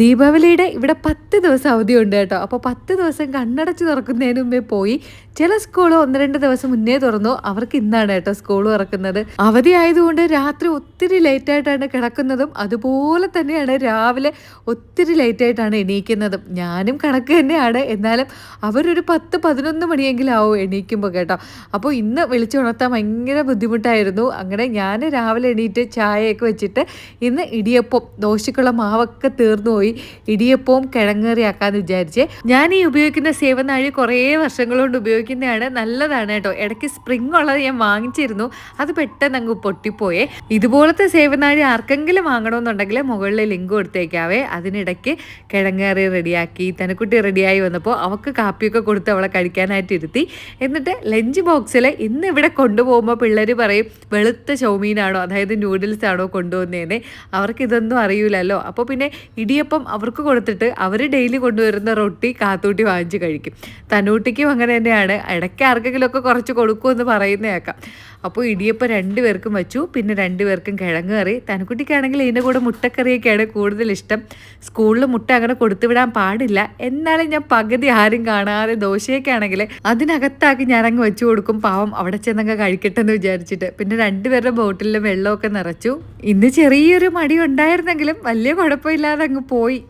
ദീപാവലിയുടെ ഇവിടെ പത്ത് ദിവസം അവധിയുണ്ട് കേട്ടോ. അപ്പോൾ പത്ത് ദിവസം കണ്ണടച്ച് തുറക്കുന്നതിന് മുമ്പേ പോയി ചില സ്കൂൾ ഒന്ന് രണ്ട് ദിവസം മുന്നേ തുറന്നു. അവർക്ക് ഇന്നാണ് കേട്ടോ സ്കൂൾ തുറക്കുന്നത്. അവധി ആയതുകൊണ്ട് രാത്രി ഒത്തിരി ലേറ്റ് ആയിട്ടാണ് കിടക്കുന്നതും അതുപോലെ തന്നെയാണ് രാവിലെ ഒത്തിരി ലേറ്റ് ആയിട്ടാണ് എണീക്കുന്നതും. ഞാനും കണക്ക് തന്നെയാണ്. എന്നാലും അവരൊരു പത്ത് പതിനൊന്ന് മണിയെങ്കിലും ആവും എണീക്കുമ്പോൾ കേട്ടോ. അപ്പോൾ ഇന്ന് വിളിച്ചുണർത്താൻ ഭയങ്കര ബുദ്ധിമുട്ടായിരുന്നു. അങ്ങനെ ഞാൻ രാവിലെ എണീറ്റ് ചായയൊക്കെ വെച്ചിട്ട് ഇന്ന് ഇടിയപ്പം ദോശക്കുള്ള മാവൊക്കെ തീർന്നു പോയി. ഇടിയപ്പവും കിഴങ്ങേറിയാക്കാന്ന് വിചാരിച്ച്. ഞാൻ ഈ ഉപയോഗിക്കുന്ന സേവനാഴി കുറേ വർഷങ്ങൾ കൊണ്ട് ഉപയോഗിക്കുന്നതാണ്. നല്ലതാണ് കേട്ടോ. ഇടയ്ക്ക് സ്പ്രിംഗ് ഉള്ളത് ഞാൻ വാങ്ങിച്ചിരുന്നു. അത് പെട്ടെന്ന് അങ്ങ് പൊട്ടിപ്പോയേ. ഇതുപോലത്തെ സേവനാഴി ആർക്കെങ്കിലും വാങ്ങണമെന്നുണ്ടെങ്കിൽ മുകളിൽ ലിങ്ക് കൊടുത്തേക്കാവേ. അതിനിടയ്ക്ക് കിഴങ്ങേറി റെഡിയാക്കി തനക്കുട്ടി റെഡിയായി വന്നപ്പോൾ അവൾക്ക് കാപ്പിയൊക്കെ കൊടുത്ത് അവളെ കഴിക്കാനായിട്ട് ഇരുത്തി. എന്നിട്ട് ലഞ്ച് ബോക്സിൽ ഇന്ന് ഇവിടെ കൊണ്ടുപോകുമ്പോൾ പിള്ളേർ പറയും വെളുത്ത ചൗമീനാണോ? അതായത് നൂഡിൽസ് ആണോ കൊണ്ടുവന്നേനെ അവർക്ക് ഇതൊന്നും അറിയൂലല്ലോ. അപ്പോൾ പിന്നെ ഇടിയപ്പം അവർക്ക് കൊടുത്തിട്ട് അവർ ഡെയിലി കൊണ്ടുവരുന്ന റൊട്ടി കാത്തൂട്ടി വാങ്ങിച്ച് കഴിക്കും. തനൂട്ടിക്കും അങ്ങനെ തന്നെയാണ്. ഇടയ്ക്ക് ആർക്കെങ്കിലുമൊക്കെ കുറച്ച് കൊടുക്കുമെന്ന് പറയുന്ന കേൾക്കാം അപ്പോൾ ഇടിയപ്പം രണ്ട് പേർക്കും വെച്ചു. പിന്നെ രണ്ട് പേർക്കും കിഴങ്ങ് കറി. തനക്കുട്ടിക്കാണെങ്കിൽ ഇതിന്റെ കൂടെ മുട്ടക്കറിയൊക്കെയാണ് കൂടുതൽ ഇഷ്ടം. സ്കൂളിൽ മുട്ട അങ്ങനെ കൊടുത്തുവിടാൻ പാടില്ല. എന്നാലും ഞാൻ പകുതി ആരും കാണാതെ ദോശയൊക്കെ ആണെങ്കിൽ അതിനകത്താക്കി ഞാനങ്ങ് വെച്ചു കൊടുക്കും. പാവം അവിടെ ചെന്നങ്ങ് കഴിക്കട്ടെ എന്ന് വിചാരിച്ചിട്ട്. പിന്നെ രണ്ടുപേരുടെ ബോട്ടിലിൽ വെള്ളമൊക്കെ നിറച്ചു. ഇന്ന് ചെറിയൊരു മടി ഉണ്ടായിരുന്നെങ്കിലും വലിയ കുഴപ്പമില്ലാതെ അങ്ങ് പോയി.